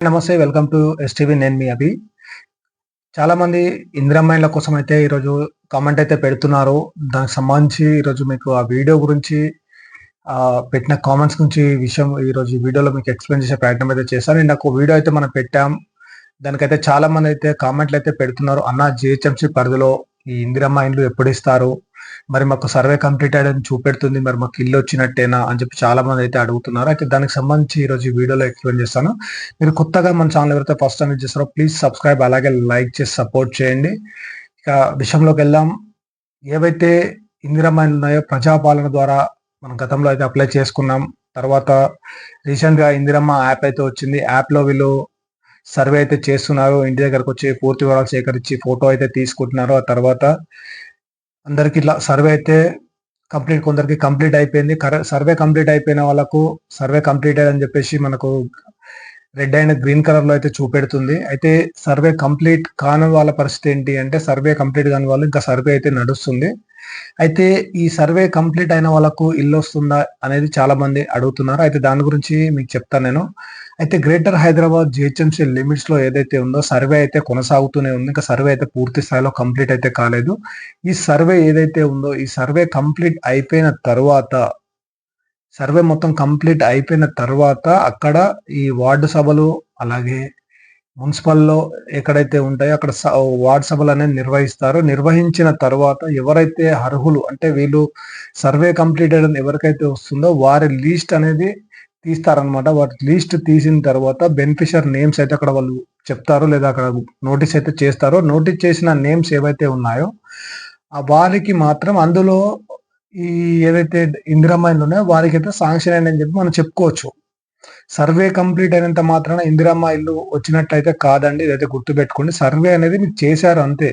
నమస్తే welcome to STV నేను మీ అభి. చాలా మంది ఇందిరమ్మాయిల కోసం అయితే ఈరోజు కామెంట్ అయితే పెడుతున్నారు. దానికి సంబంధించి ఈరోజు మీకు ఆ వీడియో గురించి పెట్టిన కామెంట్స్ గురించి ఈ విషయం ఈరోజు వీడియోలో మీకు ఎక్స్ప్లెయిన్ చేసే ప్రయత్నం అయితే చేశాను. నేను ఒక వీడియో అయితే మనం పెట్టాం. దానికైతే చాలా మంది అయితే కామెంట్లు అయితే పెడుతున్నారు. అన్న జిహెచ్ఎంసీ పరిధిలో ఈ ఇందిరమ్మ ఎప్పుడు ఇస్తారు? మరి మాకు సర్వే కంప్లీట్ అయ్యని చూపెడుతుంది. మరి మాకు ఇల్లు వచ్చినట్టేనా అని చెప్పి చాలా మంది అయితే అడుగుతున్నారు. అయితే దానికి సంబంధించి ఈ రోజు వీడియోలో ఎక్స్ప్లెయిన్ చేస్తాను. మీరు కొత్తగా మన ఛానల్ ఎవరైతే ఫస్ట్ టైం చేస్తారో ప్లీజ్ సబ్స్క్రైబ్ అలాగే లైక్ చేసి సపోర్ట్ చేయండి. ఇక విషయంలోకి వెళ్దాం. ఏవైతే ఇందిరమ్మ ఉన్నాయో ప్రజాపాలన ద్వారా మనం గతంలో అయితే అప్లై చేసుకున్నాం. తర్వాత రీసెంట్గా ఇందిరమ్మ యాప్ అయితే వచ్చింది. యాప్లో వీళ్ళు సర్వే అయితే చేస్తున్నారు. ఇంటి దగ్గరకు వచ్చి పూర్తి వివరాలు సేకరించి ఫోటో అయితే తీసుకుంటున్నారు. ఆ తర్వాత అందరికి ఇట్లా సర్వే అయితే కంప్లీట్ కొందరికి కంప్లీట్ అయిపోయింది. సర్వే కంప్లీట్ అయిపోయిన వాళ్ళకు సర్వే కంప్లీట్ అని చెప్పేసి మనకు రెడ్ అయిన గ్రీన్ కలర్లో అయితే చూపెడుతుంది. అయితే సర్వే కంప్లీట్ కాని వాళ్ళ పరిస్థితి ఏంటి అంటే సర్వే కంప్లీట్ కాని వాళ్ళు ఇంకా సర్వే అయితే నడుస్తుంది. అయితే ఈ సర్వే కంప్లీట్ అయిన వాళ్ళకు ఇల్లు వస్తుందా అనేది చాలా మంది అడుగుతున్నారు. అయితే దాని గురించి మీకు చెప్తాను నేను. అయితే గ్రేటర్ హైదరాబాద్ జిహెచ్ఎంసీ లిమిట్స్లో ఏదైతే ఉందో సర్వే అయితే కొనసాగుతూనే ఉంది. ఇంకా సర్వే అయితే పూర్తి స్థాయిలో కంప్లీట్ అయితే కాలేదు. ఈ సర్వే ఏదైతే ఉందో ఈ సర్వే కంప్లీట్ అయిపోయిన తర్వాత సర్వే మొత్తం కంప్లీట్ అయిపోయిన తర్వాత అక్కడ ఈ వార్డు సభలు అలాగే మున్సిపల్లో ఎక్కడైతే ఉంటాయో అక్కడ స- వార్డు సభలు అనేది నిర్వహిస్తారు. నిర్వహించిన తర్వాత ఎవరైతే అర్హులు అంటే వీళ్ళు సర్వే కంప్లీట్ ఎవరికైతే వస్తుందో వారి లీస్ట్ అనేది తీస్తారనమాట వారి లీస్ట్ తీసిన తర్వాత బెనిఫిషియర్ నేమ్స్ అయితే అక్కడ వాళ్ళు చెప్తారు లేదా అక్కడ నోటీస్ అయితే చేస్తారో నోటీస్ చేసిన నేమ్స్ ఏవైతే ఉన్నాయో ఆ వారికి మాత్రం అందులో ఈ ఏదైతే ఇందిరమ్మ ఉన్నాయో వారికి అయితే శాంక్షన్ అయిందని చెప్పి మనం చెప్పుకోవచ్చు. సర్వే కంప్లీట్ అయినంత మాత్రాన ఇందిరమ్మ ఇల్లు వచ్చినట్లయితే కాదండి ఇదైతే గుర్తుపెట్టుకోండి. సర్వే అనేది మీకు చేశారు అంతే.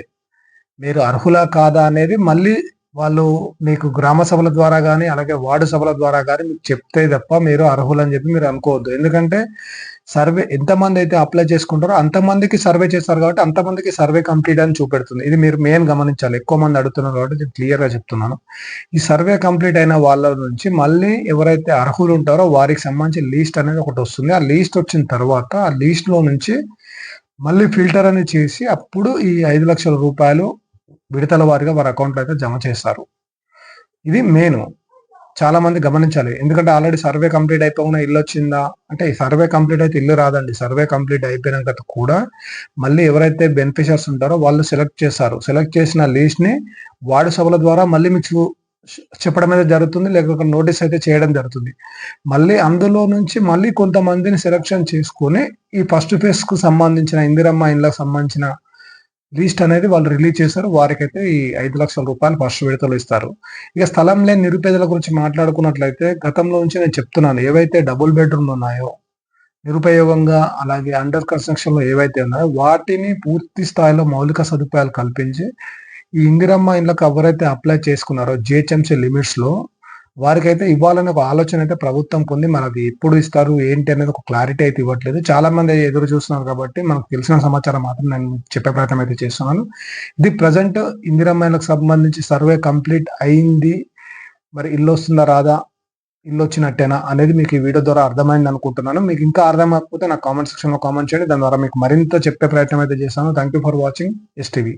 మీరు అర్హులా కాదా అనేది మళ్ళీ వాళ్ళు మీకు గ్రామ సభల ద్వారా కానీ అలాగే వార్డు సభల ద్వారా కానీ మీకు చెప్తే తప్ప మీరు అర్హులని చెప్పి మీరు అనుకోవద్దు. ఎందుకంటే సర్వే ఎంతమంది అయితే అప్లై చేసుకుంటారో అంతమందికి సర్వే చేస్తారు కాబట్టి అంతమందికి సర్వే కంప్లీట్ అని చూపెడుతుంది. ఇది మీరు మెయిన్ గమనించాలి. ఎక్కువ మంది అడుగుతున్నారు కాబట్టి నేను క్లియర్గా చెప్తున్నాను. ఈ సర్వే కంప్లీట్ అయిన వాళ్ళ నుంచి మళ్ళీ ఎవరైతే అర్హులు ఉంటారో వారికి సంబంధించి లీస్ట్ అనేది ఒకటి వస్తుంది. ఆ లీస్ట్ వచ్చిన తర్వాత ఆ లీస్ట్లో నుంచి మళ్ళీ ఫిల్టర్ అనేది చేసి అప్పుడు ఈ ఐదు లక్షల రూపాయలు విడతల వారిగా వారి అకౌంట్లో అయితే జమ చేస్తారు. ఇది మెయిన్. చాలా మంది గమనించాలి. ఎందుకంటే ఆల్రెడీ సర్వే కంప్లీట్ అయిపోయిన ఇల్లు వచ్చిందా? అంటే ఈ సర్వే కంప్లీట్ అయితే ఇల్లు రాదండి. సర్వే కంప్లీట్ అయిపోయినాక కూడా మళ్ళీ ఎవరైతే బెనిఫిషియర్స్ ఉంటారో వాళ్ళు సెలెక్ట్ చేస్తారు. సెలెక్ట్ చేసిన లీస్ట్ని వార్డు సభల ద్వారా మళ్ళీ మీకు చెప్పడం అయితే జరుగుతుంది. లేకపోతే నోటీస్ అయితే చేయడం జరుగుతుంది. మళ్ళీ అందులో నుంచి మళ్ళీ కొంతమందిని సెలెక్షన్ చేసుకొని ఈ ఫస్ట్ ఫేజ్కు సంబంధించిన ఇందిరమ్మ ఇండ్లకు సంబంధించిన లిస్ట్ అనేది వాళ్ళు రిలీజ్ చేశారు. వారికైతే ఈ ఐదు లక్షల రూపాయలు ఫస్ట్ విడతలు ఇస్తారు. ఇక స్థలం లేని నిరుపేదల గురించి మాట్లాడుకున్నట్లయితే గతంలో నుంచి నేను చెప్తున్నాను ఏవైతే డబుల్ బెడ్రూమ్లు ఉన్నాయో నిరుపయోగంగా అలాగే అండర్ కన్స్ట్రక్షన్లో ఏవైతే ఉన్నాయో వాటిని పూర్తి స్థాయిలో మౌలిక సదుపాయాలు కల్పించి ఈ ఇందిరమ్మ ఇండ్లకు ఎవరైతే అప్లై చేసుకున్నారో జిహెచ్ఎంసీ లిమిట్స్లో వారికైతే ఇవ్వాలనే ఒక ఆలోచన అయితే ప్రభుత్వం పొంది మనది ఎప్పుడు ఇస్తారు ఏంటి అనేది ఒక క్లారిటీ అయితే ఇవ్వట్లేదు. చాలా మంది ఎదురు చూస్తున్నారు కాబట్టి మనకు తెలిసిన సమాచారం మాత్రం నేను చెప్పే ప్రయత్నం అయితే చేస్తున్నాను. ఇది ప్రజెంట్ ఇందిరమ్మాయిలకు సంబంధించి సర్వే కంప్లీట్ అయింది. మరి ఇల్లు వస్తుందా రాదా ఇల్లు వచ్చినట్టేనా అనేది మీకు ఈ వీడియో ద్వారా అర్థమైంది అనుకుంటున్నాను. మీకు ఇంకా అర్థం కాకపోతే నా కామెంట్ సెక్షన్లో కామెంట్ చేయండి. దాని ద్వారా మీకు మరింత చెప్పే ప్రయత్నం అయితే చేస్తాను. Thank you for watching STV